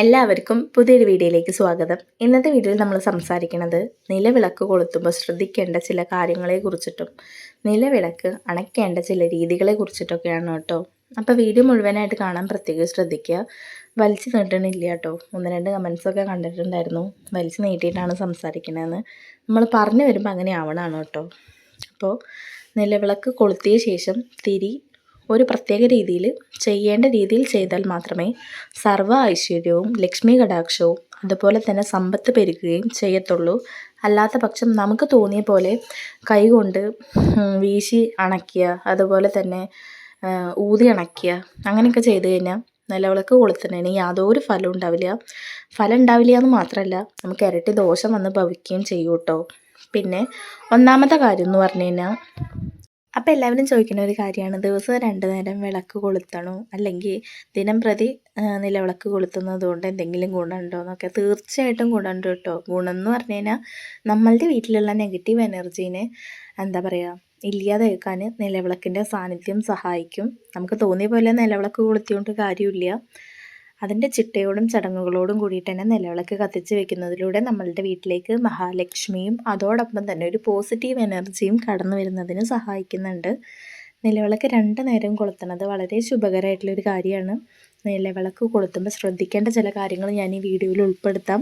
എല്ലാവർക്കും പുതിയൊരു വീഡിയോയിലേക്ക് സ്വാഗതം. ഇന്നത്തെ വീഡിയോയിൽ നമ്മൾ സംസാരിക്കുന്നത് നിലവിളക്ക് കൊളുത്തുമ്പോൾ ശ്രദ്ധിക്കേണ്ട ചില കാര്യങ്ങളെ കുറിച്ചിട്ടും നിലവിളക്ക് അണയ്ക്കേണ്ട ചില രീതികളെ കുറിച്ചിട്ടൊക്കെയാണ് കേട്ടോ. അപ്പോൾ വീഡിയോ മുഴുവനായിട്ട് കാണാൻ പ്രത്യേകം ശ്രദ്ധിക്കുക. വലിച്ചു നീട്ടണില്ല കേട്ടോ. ഒന്ന് രണ്ട് കമൻസൊക്കെ കണ്ടിട്ടുണ്ടായിരുന്നു. വലിച്ചു നീട്ടിയിട്ടാണ് സംസാരിക്കണതെന്ന് നമ്മൾ പറഞ്ഞു വരുമ്പോൾ അങ്ങനെ ആവണമാണ് കേട്ടോ. അപ്പോൾ നിലവിളക്ക് കൊളുത്തിയ ശേഷം തിരി ഒരു പ്രത്യേക രീതിയിൽ ചെയ്യേണ്ട രീതിയിൽ ചെയ്താൽ മാത്രമേ സർവ ഐശ്വര്യവും ലക്ഷ്മി കടാക്ഷവും അതുപോലെ തന്നെ സമ്പത്ത് പെരുകുകയും ചെയ്യത്തുള്ളൂ. അല്ലാത്ത പക്ഷം നമുക്ക് തോന്നിയ പോലെ കൈകൊണ്ട് വീശി അണയ്ക്കുക അതുപോലെ തന്നെ ഊതി അണയ്ക്കുക അങ്ങനെയൊക്കെ ചെയ്ത് കഴിഞ്ഞാൽ നിലവിളക്ക് കൊളുത്തുന്നതിന് യാതൊരു ഫലവും ഉണ്ടാവില്ല. ഫലം ഉണ്ടാവില്ല എന്ന് മാത്രമല്ല നമുക്ക് ഇരട്ടി ദോഷം വന്ന് ഭവിക്കുകയും ചെയ്യൂട്ടോ പിന്നെ ഒന്നാമത്തെ കാര്യം എന്ന് പറഞ്ഞു കഴിഞ്ഞാൽ അപ്പോൾ എല്ലാവരും ചോദിക്കുന്ന ഒരു കാര്യമാണ്. ദിവസം രണ്ട് നേരം വിളക്ക് കൊളുത്തണോ? അല്ലെങ്കിൽ ദിനം പ്രതി നിലവിളക്ക് കൊളുത്തുന്നത് കൊണ്ട് എന്തെങ്കിലും ഗുണമുണ്ടോ എന്നൊക്കെ തീർച്ചയായിട്ടും ഗുണമുണ്ട് കേട്ടോ. ഗുണം എന്ന് പറഞ്ഞു കഴിഞ്ഞാൽ നമ്മളുടെ വീട്ടിലുള്ള നെഗറ്റീവ് എനർജീനെ എന്താ പറയുക ഇല്ലാതാക്കാൻ നിലവിളക്കിന്റെ സാന്നിധ്യം സഹായിക്കും. നമുക്ക് തോന്നിയ പോലെ നിലവിളക്ക് കൊളുത്തിയോണ്ട് കാര്യമില്ല. അതിന്റെ ചിട്ടയോടും ചടങ്ങുകളോടും കൂടിയിട്ട് തന്നെ നിലവിളക്ക് കത്തിച്ച് വെക്കുന്നതിലൂടെ നമ്മളുടെ വീട്ടിലേക്ക് മഹാലക്ഷ്മിയും അതോടൊപ്പം തന്നെ ഒരു പോസിറ്റീവ് എനർജിയും കടന്നു വരുന്നതിന് സഹായിക്കുന്നുണ്ട്. നിലവിളക്ക് രണ്ട് നേരം കൊളുത്തുന്നത് വളരെ ശുഭകരമായിട്ടുള്ളൊരു കാര്യമാണ്. നിലവിളക്ക് കൊളുത്തുമ്പോൾ ശ്രദ്ധിക്കേണ്ട ചില കാര്യങ്ങൾ ഞാൻ ഈ വീഡിയോയിൽ ഉൾപ്പെടുത്താം.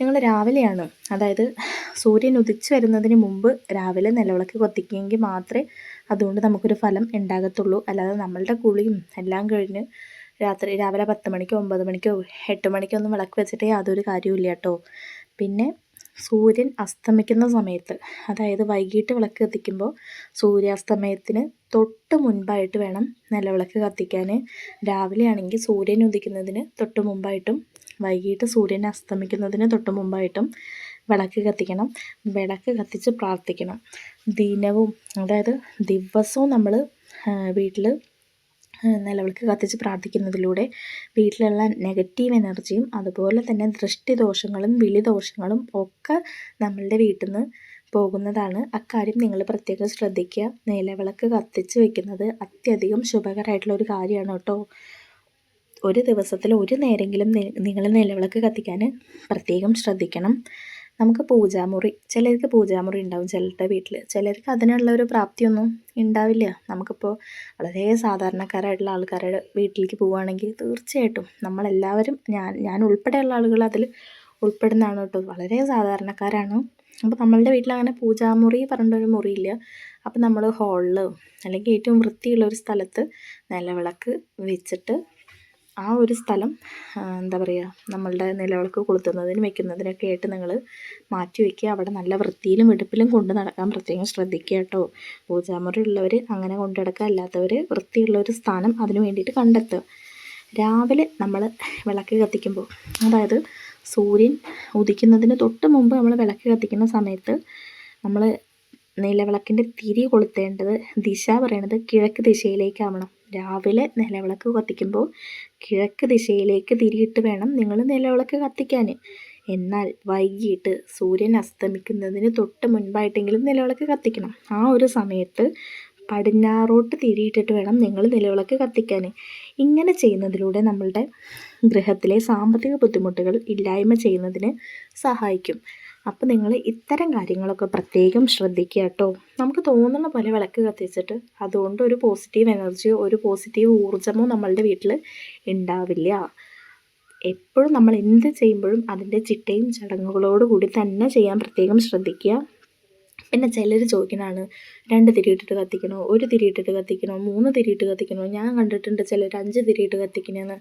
നിങ്ങൾ രാവിലെയാണ് അതായത് സൂര്യൻ ഉദിച്ചു വരുന്നതിന് മുമ്പ് രാവിലെ നിലവിളക്ക് കൊത്തിക്കുമെങ്കിൽ മാത്രമേ അതുകൊണ്ട് നമുക്കൊരു ഫലം ഉണ്ടാകത്തുള്ളൂ. അല്ലാതെ നമ്മളുടെ കുളിയും എല്ലാം കഴിഞ്ഞ് രാത്രി രാവിലെ പത്ത് മണിക്കോ ഒമ്പത് മണിക്കോ എട്ട് മണിക്കോ ഒന്നും വിളക്ക് വെച്ചിട്ട് യാതൊരു കാര്യമില്ല കേട്ടോ. പിന്നെ സൂര്യൻ അസ്തമിക്കുന്ന സമയത്ത് അതായത് വൈകിട്ട് വിളക്ക് കത്തിക്കുമ്പോൾ സൂര്യാസ്തമയത്തിന് തൊട്ട് മുൻപായിട്ട് വേണം നിലവിളക്ക് കത്തിക്കാൻ. രാവിലെ ആണെങ്കിൽ സൂര്യൻ ഉദിക്കുന്നതിന് തൊട്ട് മുമ്പായിട്ടും വൈകിട്ട് സൂര്യൻ അസ്തമിക്കുന്നതിന് തൊട്ട് മുമ്പായിട്ടും വിളക്ക് കത്തിക്കണം. വിളക്ക് കത്തിച്ച് പ്രാർത്ഥിക്കണം. ദിനവും അതായത് ദിവസവും നമ്മൾ വീട്ടിൽ നിലവിളക്ക് കത്തിച്ച് പ്രാർത്ഥിക്കുന്നതിലൂടെ വീട്ടിലുള്ള നെഗറ്റീവ് എനർജിയും അതുപോലെ തന്നെ ദൃഷ്ടിദോഷങ്ങളും വിളിദോഷങ്ങളും ഒക്കെ നമ്മളുടെ വീട്ടിൽ നിന്ന് പോകുന്നതാണ്. അക്കാര്യം നിങ്ങൾ പ്രത്യേകം ശ്രദ്ധിക്കുക. നിലവിളക്ക് കത്തിച്ച് വെക്കുന്നത് അത്യധികം ശുഭകരമായിട്ടുള്ള ഒരു കാര്യമാണ് കേട്ടോ. ഒരു ദിവസത്തിൽ ഒരു നേരെങ്കിലും നിങ്ങൾ നിലവിളക്ക് കത്തിക്കാൻ പ്രത്യേകം ശ്രദ്ധിക്കണം. നമുക്ക് പൂജാമുറി ചിലർക്ക് പൂജാമുറി ഉണ്ടാവും ചിലരുടെ വീട്ടിൽ ചിലർക്ക് അതിനുള്ള ഒരു പ്രാപ്തിയൊന്നും ഉണ്ടാവില്ല. നമുക്കിപ്പോൾ വളരെ സാധാരണക്കാരായിട്ടുള്ള ആൾക്കാരുടെ വീട്ടിലേക്ക് പോവുകയാണെങ്കിൽ തീർച്ചയായിട്ടും നമ്മളെല്ലാവരും ഞാൻ ഞാൻ ഉൾപ്പെടെയുള്ള ആളുകൾ അതിൽ ഉൾപ്പെടുന്നതാണ് കേട്ടോ. വളരെ സാധാരണക്കാരാണ്. അപ്പോൾ നമ്മളുടെ വീട്ടിൽ അങ്ങനെ പൂജാമുറി പറഞ്ഞിട്ടൊരു മുറിയില്ല. അപ്പോൾ നമ്മൾ ഹോളിൽ അല്ലെങ്കിൽ ഏറ്റവും വൃത്തിയുള്ള ഒരു സ്ഥലത്ത് നിലവിളക്ക് വെച്ചിട്ട് ആ ഒരു സ്ഥലം എന്താ പറയുക നമ്മളുടെ നിലവിളക്ക് കൊളുത്തുന്നതിനും വെക്കുന്നതിനൊക്കെ ആയിട്ട് നിങ്ങൾ മാറ്റി വയ്ക്കുക അവിടെ നല്ല വൃത്തിയിലും വെടുപ്പിലും കൊണ്ട് നടക്കാൻ പ്രത്യേകം ശ്രദ്ധിക്കുക കേട്ടോ. പൂജാമുറി ഉള്ളവർ അങ്ങനെ കൊണ്ടു നടക്കുക. അല്ലാത്തവർ വൃത്തിയുള്ള ഒരു സ്ഥാനം അതിന് വേണ്ടിയിട്ട് കണ്ടെത്തുക. രാവിലെ നമ്മൾ വിളക്ക് കത്തിക്കുമ്പോൾ അതായത് സൂര്യൻ ഉദിക്കുന്നതിന് തൊട്ട് മുമ്പ് നമ്മൾ വിളക്ക് കത്തിക്കുന്ന സമയത്ത് നമ്മൾ നിലവിളക്കിന്റെ തിരി കൊളുത്തേണ്ടത് ദിശ പറയണത് കിഴക്ക് ദിശയിലേക്കാവണം. രാവിലെ നിലവിളക്ക് കത്തിക്കുമ്പോൾ കിഴക്ക് ദിശയിലേക്ക് തിരിയിട്ട് വേണം നിങ്ങൾ നിലവിളക്ക് കത്തിക്കാൻ. എന്നാൽ വൈകിട്ട് സൂര്യൻ അസ്തമിക്കുന്നതിന് തൊട്ട് മുൻപായിട്ടെങ്കിലും നിലവിളക്ക് കത്തിക്കണം. ആ ഒരു സമയത്ത് പടിഞ്ഞാറോട്ട് തിരിയിട്ടിട്ട് വേണം നിങ്ങൾ നിലവിളക്ക് കത്തിക്കാൻ. ഇങ്ങനെ ചെയ്യുന്നതിലൂടെ നമ്മളുടെ ഗൃഹത്തിലെ സാമ്പത്തിക ബുദ്ധിമുട്ടുകൾ ഇല്ലായ്മ ചെയ്യുന്നതിന് സഹായിക്കും. അപ്പോൾ നിങ്ങൾ ഇത്തരം കാര്യങ്ങളൊക്കെ പ്രത്യേകം ശ്രദ്ധിക്കുക കേട്ടോ. നമുക്ക് തോന്നുന്ന പോലെ വിളക്ക് കത്തിച്ചിട്ട് അതുകൊണ്ട് ഒരു പോസിറ്റീവ് എനർജിയോ ഒരു പോസിറ്റീവ് ഊർജമോ നമ്മളുടെ വീട്ടിൽ ഉണ്ടാവില്ല. എപ്പോഴും നമ്മൾ എന്ത് ചെയ്യുമ്പോഴും അതിന്റെ ചിട്ടയും ചടങ്ങുകളോട് കൂടി തന്നെ ചെയ്യാൻ പ്രത്യേകം ശ്രദ്ധിക്കുക. പിന്നെ ചിലർ ചോദിക്കണാണ് രണ്ട് തിരിയിട്ടിട്ട് കത്തിക്കണോ? ഒരു തിരിയിട്ടിട്ട് കത്തിക്കണോ? മൂന്ന് തിരിയിട്ട് കത്തിക്കണോ? ഞാൻ കണ്ടിട്ടുണ്ട് ചിലർ അഞ്ച് തിരിയിട്ട് കത്തിക്കണമെന്ന്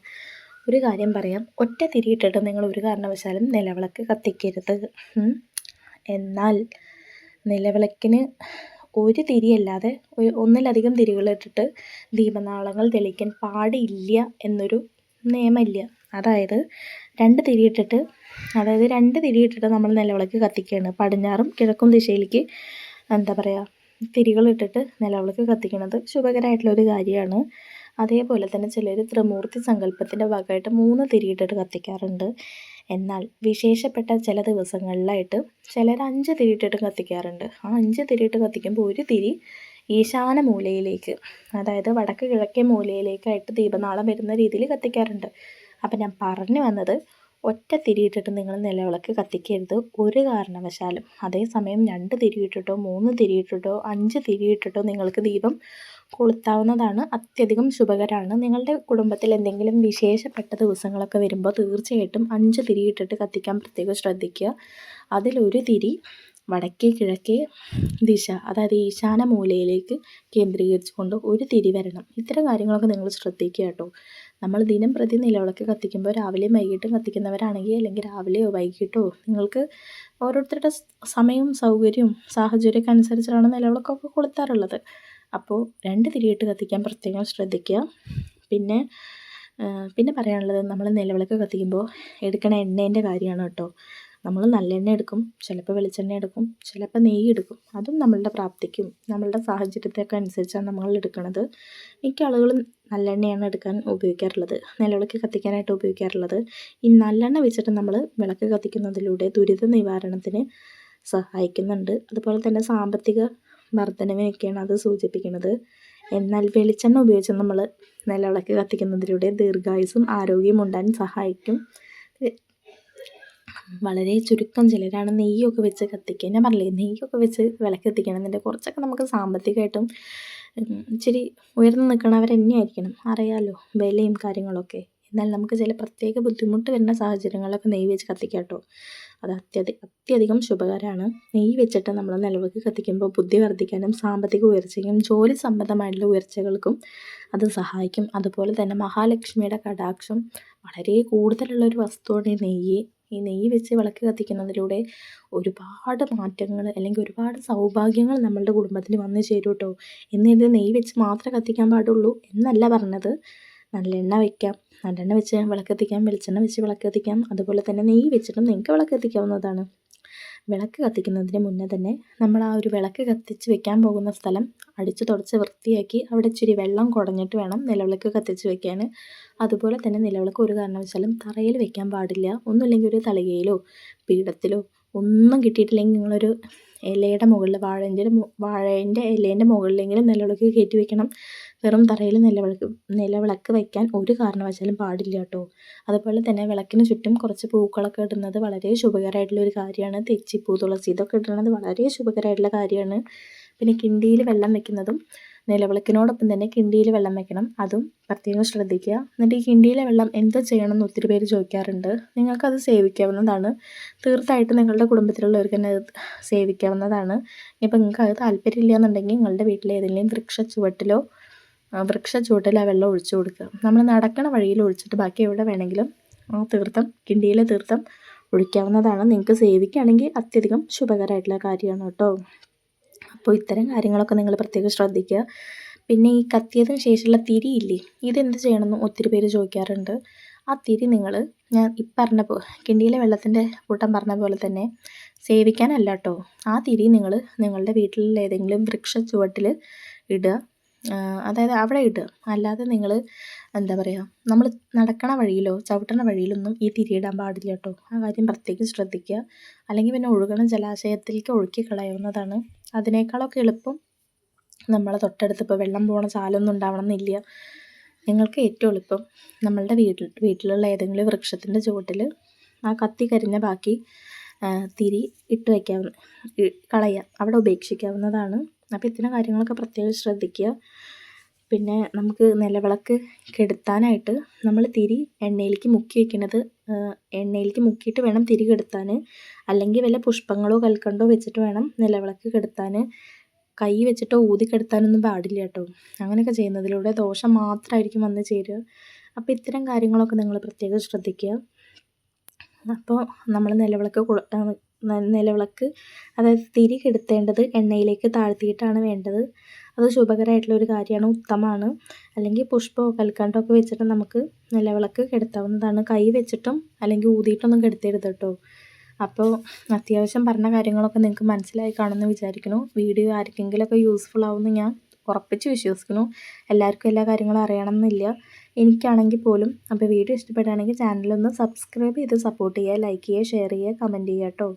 ഒരു കാര്യം പറയാം. ഒറ്റ തിരിയിട്ടിട്ട് നിങ്ങൾ ഒരു കാരണവശാലും നിലവിളക്ക് കത്തിക്കരുത്. എന്നാൽ നിലവിളക്കിന് ഒരു തിരിയല്ലാതെ ഒരു ഒന്നിലധികം തിരികളിട്ടിട്ട് ദീപനാളങ്ങൾ തെളിയിക്കാൻ പാടില്ല എന്നൊരു നിയമമില്ല. അതായത് രണ്ട് തിരിയിട്ടിട്ട് അതായത് രണ്ട് തിരിയിട്ടിട്ട് നമ്മൾ നിലവിളക്ക് കത്തിക്കുകയാണ് പടിഞ്ഞാറും കിഴക്കും ദിശയിലേക്ക് എന്താ പറയുക തിരികളിട്ടിട്ട് നിലവിളക്ക് കത്തിക്കുന്നത് ശുഭകരമായിട്ടുള്ള ഒരു കാര്യമാണ്. അതേപോലെ തന്നെ ചിലർ ത്രിമൂർത്തി സങ്കല്പത്തിന്റെ ഭാഗമായിട്ട് മൂന്ന് തിരിയിട്ടിട്ട് കത്തിക്കാറുണ്ട്. എന്നാൽ വിശേഷപ്പെട്ട ചില ദിവസങ്ങളിലായിട്ട് ചിലർ അഞ്ച് തിരിയിട്ടിട്ട് കത്തിക്കാറുണ്ട്. ആ അഞ്ച് തിരിയിട്ട് കത്തിക്കുമ്പോൾ ഒരു തിരി ഈശാന മൂലയിലേക്ക് അതായത് വടക്ക് കിഴക്കേ മൂലയിലേക്കായിട്ട് ദീപനാളം വരുന്ന രീതിയിൽ കത്തിക്കാറുണ്ട്. അപ്പം ഞാൻ പറഞ്ഞു വന്നത് ഒറ്റ തിരിയിട്ടിട്ട് നിങ്ങൾ നിലവിളക്ക് കത്തിക്കരുത്. ഒരു കാരണവശാലും. അതേസമയം രണ്ട് തിരിയിട്ടിട്ടോ മൂന്ന് തിരിയിട്ടിട്ടോ അഞ്ച് തിരിയിട്ടിട്ടോ നിങ്ങൾക്ക് ദീപം കൊളുത്താവുന്നതാണ് അത്യധികം ശുഭകരമാണ് നിങ്ങളുടെ കുടുംബത്തിൽ എന്തെങ്കിലും വിശേഷപ്പെട്ട ദിവസങ്ങളൊക്കെ വരുമ്പോൾ തീർച്ചയായിട്ടും അഞ്ച് തിരിയിട്ടിട്ട് കത്തിക്കാൻ പ്രത്യേകം ശ്രദ്ധിക്കുക. അതിലൊരു തിരി വടക്കേ കിഴക്കേ ദിശ അതായത് ഈശാന മൂലയിലേക്ക് കേന്ദ്രീകരിച്ചുകൊണ്ട് ഒരു തിരി വരണം. ഇത്തരം കാര്യങ്ങളൊക്കെ നിങ്ങൾ ശ്രദ്ധിക്കുക കേട്ടോ. നമ്മൾ ദിനം പ്രതി നിലവിളക്ക് കത്തിക്കുമ്പോൾ രാവിലെയും വൈകിട്ടും കത്തിക്കുന്നവരാണെങ്കിൽ അല്ലെങ്കിൽ രാവിലെയോ വൈകിട്ടോ നിങ്ങൾക്ക് ഓരോരുത്തരുടെ സമയവും സൗകര്യവും സാഹചര്യമൊക്കെ അനുസരിച്ചാണ് നിലവിളക്കൊക്കെ കൊളുത്താറുള്ളത്. അപ്പോൾ രണ്ട് തിരിയിട്ട് കത്തിക്കാൻ പ്രത്യേകം ശ്രദ്ധിക്കുക. പിന്നെ പിന്നെ പറയാനുള്ളത് നമ്മൾ നിലവിളക്ക് കത്തിക്കുമ്പോൾ എടുക്കണ എണ്ണേന്റെ കാര്യമാണ് കേട്ടോ. നമ്മൾ നല്ലെണ്ണ എടുക്കും ചിലപ്പോൾ വെളിച്ചെണ്ണ എടുക്കും ചിലപ്പോൾ നെയ്യ് എടുക്കും. അതും നമ്മളുടെ പ്രാപ്തിക്കും നമ്മളുടെ സാഹചര്യത്തൊക്കെ അനുസരിച്ചാണ് നമ്മൾ എടുക്കുന്നത് മിക്ക ആളുകളും നല്ലെണ്ണയാണ് എടുക്കാൻ ഉപയോഗിക്കാറുള്ളത് നിലവിളക്ക് കത്തിക്കാനായിട്ട് ഉപയോഗിക്കാറുള്ളത്. ഈ നല്ലെണ്ണ വെച്ചിട്ട് നമ്മൾ വിളക്ക് കത്തിക്കുന്നതിലൂടെ ദുരിത നിവാരണത്തിന് സഹായിക്കുന്നുണ്ട്. അതുപോലെ തന്നെ സാമ്പത്തിക വർധനവിനൊക്കെയാണ് അത് സൂചിപ്പിക്കുന്നത്. എന്നാൽ വെളിച്ചെണ്ണ ഉപയോഗിച്ച് നമ്മൾ നിലവിളക്ക് കത്തിക്കുന്നതിലൂടെ ദീർഘായുസും ആരോഗ്യവും ഉണ്ടാൻ സഹായിക്കും. വളരെ ചുരുക്കം ചിലരാണ് നെയ്യൊക്കെ വെച്ച് കത്തിക്കുക. ഞാൻ പറഞ്ഞില്ലേ നെയ്യൊക്കെ വെച്ച് വിളക്ക് കത്തിക്കണമെന്നുണ്ട് കുറച്ചൊക്കെ നമുക്ക് സാമ്പത്തികമായിട്ടും ഇച്ചിരി ഉയർന്നു നിൽക്കണവർ തന്നെയായിരിക്കണം. അറിയാമല്ലോ വിലയും കാര്യങ്ങളൊക്കെ. എന്നാൽ നമുക്ക് ചില പ്രത്യേക ബുദ്ധിമുട്ട് വരുന്ന സാഹചര്യങ്ങളിലൊക്കെ നെയ്യ് വെച്ച് കത്തിക്കാം കേട്ടോ. അത് അത്യധി അത്യധികം ശുഭകരമാണ് നെയ്യ് വെച്ചിട്ട് നമ്മൾ നിലവിളക്ക് കത്തിക്കുമ്പോൾ ബുദ്ധി വർദ്ധിക്കാനും സാമ്പത്തിക ഉയർച്ചയ്ക്കും ജോലി സംബന്ധമായിട്ടുള്ള ഉയർച്ചകൾക്കും അത് സഹായിക്കും. അതുപോലെ തന്നെ മഹാലക്ഷ്മിയുടെ കടാക്ഷം വളരെ കൂടുതലുള്ള ഒരു വസ്തുവാണ് ഈ നെയ്യ്. ഈ നെയ്യ് വെച്ച് വിളക്ക് കത്തിക്കുന്നതിലൂടെ ഒരുപാട് മാറ്റങ്ങൾ അല്ലെങ്കിൽ ഒരുപാട് സൗഭാഗ്യങ്ങൾ നമ്മളുടെ കുടുംബത്തിൽ വന്നു ചേരും കേട്ടോ എന്നിത് നെയ്യ് വെച്ച് മാത്രമേ കത്തിക്കാൻ പാടുള്ളൂ എന്നല്ല പറഞ്ഞത്. നല്ലെണ്ണ വയ്ക്കാം നല്ലെണ്ണ വെച്ച് വിളക്ക് കത്തിക്കാം. വെളിച്ചെണ്ണ വെച്ച് വിളക്ക് കത്തിക്കാം. അതുപോലെ തന്നെ നെയ്യ് വെച്ചിട്ടും നിങ്ങൾക്ക് വിളക്ക് കത്തിക്കാവുന്നതാണ്. വിളക്ക് കത്തിക്കുന്നതിന് മുന്നേ തന്നെ നമ്മൾ ആ ഒരു വിളക്ക് കത്തിച്ച് വെക്കാൻ പോകുന്ന സ്ഥലം അടിച്ചു തുടച്ച് വൃത്തിയാക്കി അവിടെ ഇച്ചിരി വെള്ളം കുടഞ്ഞിട്ട് വേണം നിലവിളക്ക് കത്തിച്ച് വെക്കാൻ അതുപോലെ തന്നെ നിലവിളക്ക് ഒരു കാരണവശാലും തറയിൽ വെക്കാൻ പാടില്ല. ഒന്നുമില്ലെങ്കിൽ ഒരു തളികയിലോ പീഠത്തിലോ ഒന്നും കിട്ടിയിട്ടില്ലെങ്കിൽ നിങ്ങളൊരു ഇലയുടെ മുകളിൽ വാഴേന്റെ വാഴേന്റെ ഇലേന്റെ മുകളിലെങ്കിലും നിലവിളക്ക് കയറ്റി വെക്കണം. വെറും തറയിൽ നിലവിളക്ക് നിലവിളക്ക് വയ്ക്കാൻ ഒരു കാരണവശാലും പാടില്ല കേട്ടോ. അതുപോലെ തന്നെ വിളക്കിന് ചുറ്റും കുറച്ച് പൂക്കളൊക്കെ ഇടുന്നത് വളരെ ശുഭകരമായിട്ടുള്ള ഒരു കാര്യമാണ്. തെച്ചിപ്പൂ തുളസി ഇതൊക്കെ ഇടുന്നത് വളരെ ശുഭകരമായിട്ടുള്ള കാര്യമാണ്. പിന്നെ കിണ്ടിയിൽ വെള്ളം വെക്കുന്നതും നിലവിളക്കിനോടൊപ്പം തന്നെ കിണ്ടിയിൽ വെള്ളം വെക്കണം. അതും പ്രത്യേകം ശ്രദ്ധിക്കുക. എന്നിട്ട് ഈ കിണ്ടിയിലെ വെള്ളം എന്ത് ചെയ്യണം എന്ന് ഒത്തിരി പേര് ചോദിക്കാറുണ്ട്. നിങ്ങൾക്കത് സേവിക്കാവുന്നതാണ്. തീർച്ചയായിട്ടും നിങ്ങളുടെ കുടുംബത്തിലുള്ളവർക്ക് തന്നെ അത് സേവിക്കാവുന്നതാണ്. ഇപ്പം നിങ്ങൾക്ക് അത് താല്പര്യമില്ല എന്നുണ്ടെങ്കിൽ നിങ്ങളുടെ വീട്ടിലെ ഏതെങ്കിലും വൃക്ഷ ചുവട്ടിലോ വൃക്ഷ ചുവട്ടിൽ ആ വെള്ളം ഒഴിച്ചു കൊടുക്കുക. നമ്മൾ നടക്കണ വഴിയിൽ ഒഴിച്ചിട്ട് ബാക്കി എവിടെ വേണമെങ്കിലും ആ തീർത്ഥം കിണ്ടിയിലെ തീർത്ഥം ഒഴിക്കാവുന്നതാണ്. നിങ്ങൾക്ക് സേവിക്കുകയാണെങ്കിൽ അത്യധികം ശുഭകരമായിട്ടുള്ള കാര്യമാണ് കേട്ടോ. അപ്പോൾ ഇത്തരം കാര്യങ്ങളൊക്കെ നിങ്ങൾ പ്രത്യേകം ശ്രദ്ധിക്കുക. പിന്നെ ഈ കത്തിയതിന് ശേഷമുള്ള തിരിയില്ലേ ഇതെന്ത് ചെയ്യണമെന്ന് ഒത്തിരി പേര് ചോദിക്കാറുണ്ട്. ആ തിരി നിങ്ങൾ ഞാൻ ഇപ്പറഞ്ഞ പറഞ്ഞ പോ കിണ്ടിയിലെ വെള്ളത്തിന്റെ കൂട്ടം പറഞ്ഞ പോലെ തന്നെ സേവിക്കാനല്ല കേട്ടോ. ആ തിരി നിങ്ങൾ നിങ്ങളുടെ വീട്ടിലുള്ള ഏതെങ്കിലും വൃക്ഷ ചുവട്ടിൽ ഇടുക. അതായത് അവിടെ ഇടുക. അല്ലാതെ നിങ്ങൾ എന്താ പറയുക നമ്മൾ നടക്കണ വഴിയിലോ ചവിട്ടണ വഴിയിലൊന്നും ഈ തിരിയിടാൻ പാടില്ല കേട്ടോ. ആ കാര്യം പ്രത്യേകം ശ്രദ്ധിക്കുക. അല്ലെങ്കിൽ പിന്നെ ഒഴുകണ ജലാശയത്തിലേക്ക് ഒഴുക്കി കളയാവുന്നതാണ് അതിനേക്കാളൊക്കെ എളുപ്പം നമ്മളെ തൊട്ടടുത്ത് ഇപ്പോൾ വെള്ളം പോകണ ചാലൊന്നും ഉണ്ടാവണം എന്നില്ല നിങ്ങൾക്ക് ഏറ്റവും എളുപ്പം നമ്മളുടെ വീട്ടിൽ വീട്ടിലുള്ള ഏതെങ്കിലും വൃക്ഷത്തിന്റെ ചുവട്ടിൽ ആ കത്തി കരിഞ്ഞ ബാക്കി തിരി ഇട്ട് വയ്ക്കാവുന്ന കളയുക. അവിടെ ഉപേക്ഷിക്കാവുന്നതാണ്. അപ്പോൾ ഇത്തരം കാര്യങ്ങളൊക്കെ പ്രത്യേകം ശ്രദ്ധിക്കുക. പിന്നെ നമുക്ക് നിലവിളക്ക് കെടുത്താനായിട്ട് നമ്മൾ തിരി എണ്ണയിലേക്ക് മുക്കി വെക്കുന്നത് എണ്ണയിലേക്ക് മുക്കിയിട്ട് വേണം തിരി കെടുത്താൻ അല്ലെങ്കിൽ വല്ല പുഷ്പങ്ങളോ കൽക്കണ്ടോ വെച്ചിട്ട് വേണം നിലവിളക്ക് കെടുത്താൻ കൈ വെച്ചിട്ടോ ഊതി കെടുത്താനൊന്നും പാടില്ല കേട്ടോ. അങ്ങനെയൊക്കെ ചെയ്യുന്നതിലൂടെ ദോഷം മാത്രമായിരിക്കും വന്ന് ചേരുക. അപ്പോൾ ഇത്തരം കാര്യങ്ങളൊക്കെ നിങ്ങൾ പ്രത്യേകം ശ്രദ്ധിക്കുക. അപ്പോൾ നമ്മൾ നിലവിളക്ക് നിലവിളക്ക് അതായത് തിരി കെടുത്തേണ്ടത് എണ്ണയിലേക്ക് താഴ്ത്തിയിട്ടാണ് വേണ്ടത്. അത് ശുഭകരമായിട്ടുള്ള ഒരു കാര്യമാണ്. ഉത്തമമാണ്. അല്ലെങ്കിൽ പുഷ്പമോ കൽക്കണ്ടോ ഒക്കെ വെച്ചിട്ട് നമുക്ക് നല്ല വിളക്ക് കെടുത്താവുന്നതാണ്. കൈ വെച്ചിട്ടും അല്ലെങ്കിൽ ഊതിയിട്ടൊന്നും കെടുത്തരുത് കേട്ടോ. അപ്പോൾ അത്യാവശ്യം പറഞ്ഞ കാര്യങ്ങളൊക്കെ നിങ്ങൾക്ക് മനസ്സിലായി കാണുമെന്ന് വിചാരിക്കുന്നു. വീഡിയോ ആർക്കെങ്കിലുമൊക്കെ യൂസ്ഫുൾ ആവുമെന്ന് ഞാൻ ഉറപ്പിച്ച് വിശ്വസിക്കുന്നു. എല്ലാവർക്കും എല്ലാ കാര്യങ്ങളും അറിയണമെന്നില്ല. എനിക്കാണെങ്കിൽ പോലും അപ്പോൾ വീഡിയോ ഇഷ്ടപ്പെടുകയാണെങ്കിൽ ചാനലൊന്ന് സബ്സ്ക്രൈബ് ചെയ്ത് സപ്പോർട്ട് ചെയ്യുക ലൈക്ക് ചെയ്യുക ഷെയർ ചെയ്യുക കമന്റ് ചെയ്യുക കേട്ടോ.